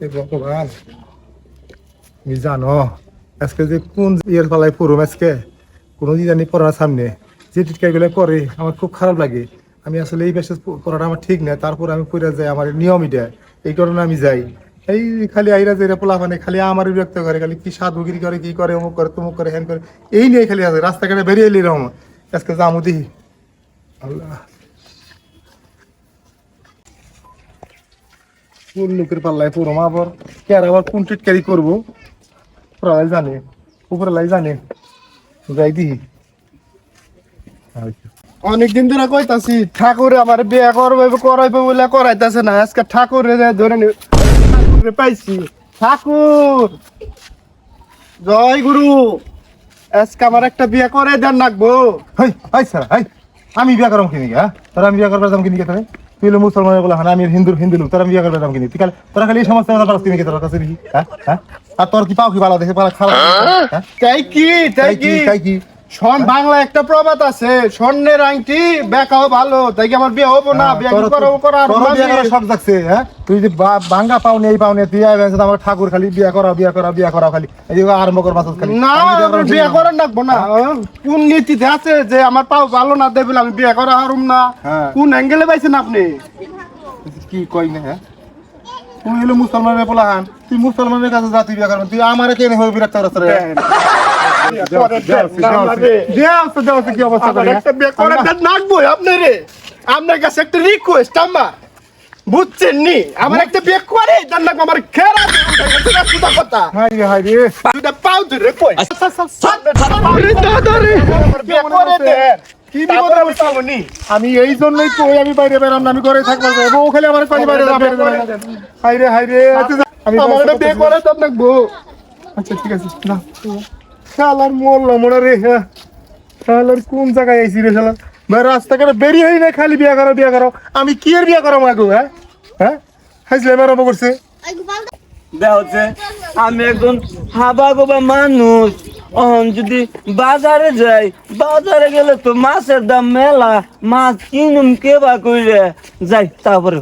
ভগবান তুমি জানো, আজকে যে কোন ইয়ের পালায় পড়ুম আজকে কোনো জানি পড়ার সামনে। যে টিটকাইগুলো করে আমার খুব খারাপ লাগে। আমি আসলে এই বেশে পড়াটা আমার ঠিক না, তারপর আমি পড়ে যাই আমার নিয়ম এটা। এই কারণে আমি যাই। এই খালি আইরা যে পোলা মানে খালি আমার বিরক্ত করে, খালি কি সাধুগিরি করে, কি করে, অমুক করে, তমুক করে হ্যান করে। এই নিয়ে খালি আছে, রাস্তাঘাটে বেরিয়ে এলি রকম আজকে যামু দিই আল্লাহ। কোন লোকের পাল্লায় পড়ো আবার। কে আবার কোন টিটকারি করব? উপরালাই জানে উপরালাই জানে। যাই দি অনেকদিন ধরে কইতাছি, ঠাকুর আমার বিয়ে করবে করাইবে বলে করাইতাছে না। আজকে ঠাকুর ধরে পাইছি। ঠাকুর! জয় গুরু! আজকে আমার একটা বিয়ে করে দেন রাখব হাই হাই স্যার হাই। আমি বিয়া করম কিনি হ্যাঁ? তোরা আমি বিয়া করবার দাম কিনি তোরে তুই হলো মুসলমানের বলে হ্যাঁ আমি হিন্দু হিন্দু লোক তোরা আমি বিয়া করবে দাম কিনি তুই তোরা খালি এই সমস্ত কথা পারস তুমি কি তোর কাছে হ্যাঁ? হ্যাঁ? আর তোর কি পাও কি ভালো? দেখে পালা খারাপ। হ্যাঁ? তাই কি? তাই কি? তাই কি? স্বর্ণ বাংলা একটা প্রবাদ আছে স্বর্ণের আংটি বেকাও ভালো তাই কি আমার বিয়ে হব না বিয়ে করব করার বিয়া থাকছে হ্যাঁ? তুই যদি বা- ভাঙ্গা পাওনি এই পাওনি তুই আমার ঠাকুর খালি বিয়া করা বিয়া করা বিয়া করা খালি। এই যে আরম্ভ কর মাস খালি। না বিয়া করার রাখব না। কোন নীতিতে আছে যে আমার পাও ভালো না দেবে আমি বিয়ে করা হারুম না? হ্যাঁ। কোন অ্যাঙ্গেলে পাইছেন আপনি? কি কই না হ্যাঁ? তুই হলো মুসলমানের বলা হান তুই মুসলমানের কাছে যা তুই বিয়া করবেন তুই আমার কেন হয়ে বিরাট রাস্তা কি অবস্থা আমার করে? একটা বিয়ে করে দেন নাকবো আপনি রে। আপনার কাছে একটা রিকোয়েস্ট আমার। বুঝছেন নি আমার একটা বিয়ে করে দেন নাকবো আমার খেরা সুদা কথা? হাই রে হাই রে। দুটা পাও ধরে কই? দাদা রে বিয়ে করে দেন। কি বিপদ রে বুঝছ? পাবনি আমি এই জন্যই কই আমি বাইরে বেরাম না আমি ঘরে থাকব বউ খালি আমার পানি বাইরে যাবে হাই রে হাই রে আচ্ছা আমি আমার বিয়ে করে দেন নাকবো আচ্ছা ঠিক আছে না শালার মোল্লা মোড়া রে হ্যাঁ। শালার কোন জায়গায় আইছি রে শালা? ভাই রাস্তাঘাটে বেরিয়ে হই না খালি বিয়া করো বিয়া করো। আমি কি এর বিয়া করো মাগো হ্যাঁ? হ্যাঁ? হাইসলে আরম্ভ করছে। হচ্ছে, আমি একজন হাবা গোবা মানুষ। অহন যদি বাজারে যাই, বাজারে গেলে তো মাছের দাম মেলা। মাছ কিনুম কে বা কইরে? যাই, তারপরে।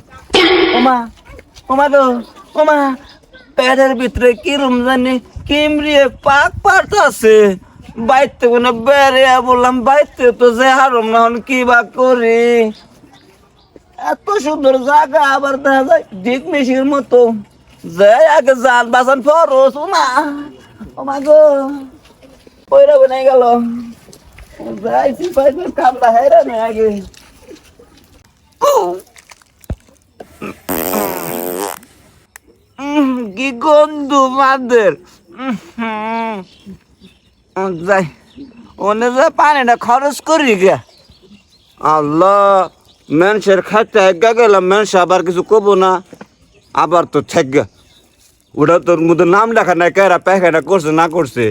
ওমা ওমা গো, ওমা। পেটের ভিতরে কিরম জানি? কিমরিয়ে পাক পারতাছে বাইতে কোনো বেড়ে বললাম, বাইতে তো যে হারম না হন, কি বা করি? এত সুন্দর জায়গা আবার দেখা যায় দিক মিশির মতো। যাই আগে জান বাসান ফরস ওমা ওমা গো, পয়রা বানাই গেল। যাই সিপাই কামলা হেরা না আগে। কি গন্ধ মাদের? যাই। ওনে যে পানিটা খরচ করি গে। আল্লাহ, মানুষের খাইতে হেগা গেলাম, মানুষ আবার কিছু কব না। আবার তো ঠেকা ওটা তোর মধ্যে নাম লেখা নাই, কেরা পেখাটা করছে, না করছে।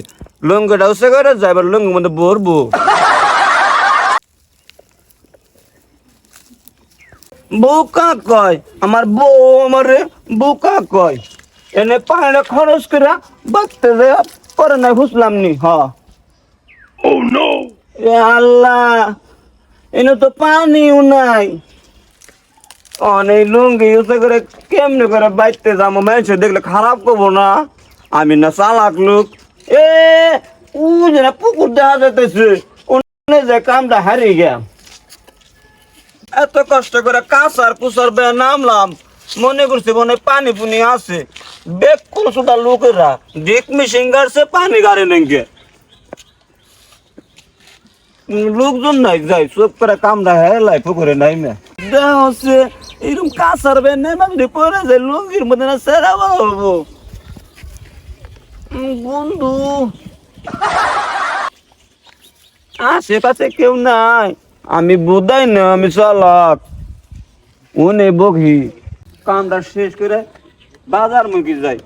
লঙ্গটা উসে করে যায় এবার লঙ্গের মধ্যে ভরবো। বউকা কয়? আমার বউ আমারে বউ কা কয়? এনে পানিটা খরচ করে বাঁচতে পরে নাই বুঝলাম নি হ। এ আল্লাহ এনে তো পানিও নাই। অনেক লুঙ্গি ইউজে করে কেমনে করে বাইতে যাব? মানুষ দেখলে খারাপ করব না? আমি না চালাক লোক। এ উ যে না পুকুর দেখা যেতেছে ওনে যে কামটা হারিয়ে গেল। এত কষ্ট করে কাঁচার কুসার বে নামলাম। মনে করছি মনে পানি পুনি আছে। বেগ কোন সুদা লোকেরা দেখ মিশিং গাড়ছে পানি গাড়ি নেঙ্গে। লোকজন নাই যাই, চোখ করে কামড়া হেলাই পুকুরে নাই মে দেহ হচ্ছে এরকম কাঁচার বে নেমাগড়ি পরে যায়, লুঙ্গির মধ্যে না সেরা বাবু। বন্ধু। আশেপাশে কেউ নাই, আমি বোধাই না, আমি চালাক। ওনে বগি কামটা শেষ করে বাজার মুখে যাই।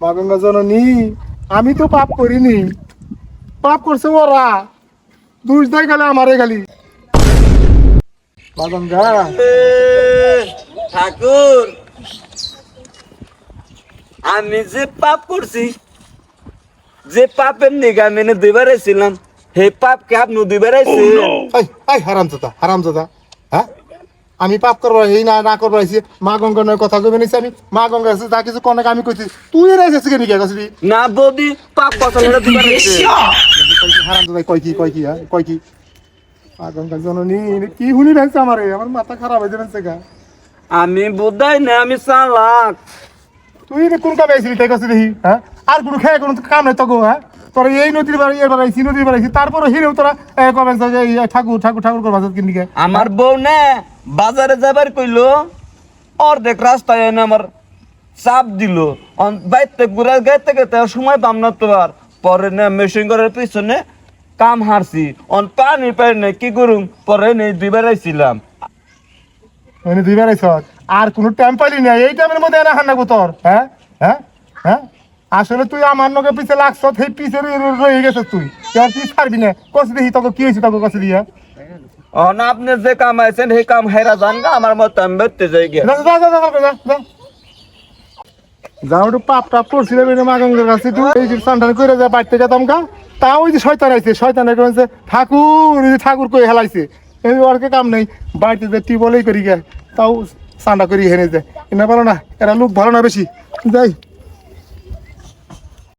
মাগঙ্গা জননী। আমি তো পাপ করিনি। পাপ করছে ওরা। দুষ দেয় গেলে আমারে খালি। মাগঙ্গা। ঠাকুর আমি যে পাপ করছি যে পাপের নিগা মেনে দুইবার ছিলাম। হে পাপ কে আপনি বেড়াইছে এই এই হারামজাদা হারামজাদা হ্যাঁ? আমি পাপ করবার এই না না করবার আইছি। মা গঙ্গার নয় কথা কইবে নিছি আমি। মা গঙ্গা আছে যা কিছু কনে আমি কইছি। তুই এর আইছিস কেন কি কইছিস না বৌদি পাপ কথা হলে দিবার হারামজাদা কই কি কই কি হ্যাঁ? কই কি? মা গঙ্গা জননী কি হুনি রাখছে আমারে? আমার মাথা খারাপ হয়ে যাচ্ছে গা। আমি বোধাই না আমি চালাক। তুই কোন কামে আইছিলি তাই কইছিস হ্যাঁ? আর কোনো খেয়ে কোনো কাম নাই তো গো হ্যাঁ? তোরা এই নদীর বাড়ি এর বাড়াইছি নদীর বাড়াইছি তারপরে হিরেও তোরা কবে ঠাকুর ঠাকুর ঠাকুর করবা কিনবি কে আমার বউ না বাজারে যাবার কইলো অর্ধেক রাস্তায় এনে আমার চাপ দিল। বাইতে ঘুরে গাইতে গেতে সময় পাম না তো আর। পরে না মেশিন করার পিছনে কাম হারছি। অন পানি পাই না কি করুম? পরে নেই দুইবার আইছিলাম। মানে দুই বেড়াইছ আর কোনো টাইম পাইলি না এই টাইমের মধ্যে এনে হান্না তোর হ্যাঁ? হ্যাঁ? হ্যাঁ? আসলে তুই আমার নগে পিছে লাগছ সেই পিছে রয়ে- গেছিস তুই। এবার তুই ছাড়বি না। কষি দেখি তোকে কি হয়েছে তোকে কষি দিয়া? অন আপনি যে কাম আইছেন সেই কাম হেরা যান গা আমার মতো আমি বেরতে যাই গিয়া। যা যা যা যা যা, যা, যা। যাও একটু পাপ টাপ করছিলে বেনে মাগঙ্গের কাছে তুই এই যে সান্টান করে যা বাড়তে যেতাম গা তা ওই যে শয়তান আইছে শয়তান কইছে ঠাকুর ওই যে ঠাকুর কই হেলাইছে? এই ওরকে কাম নেই বাড়িতে যে টিবলেই করি গে তাও সান্ডা করি হেনে যায়। এনে ভালো না এরা লোক ভালো না বেশি? যাই।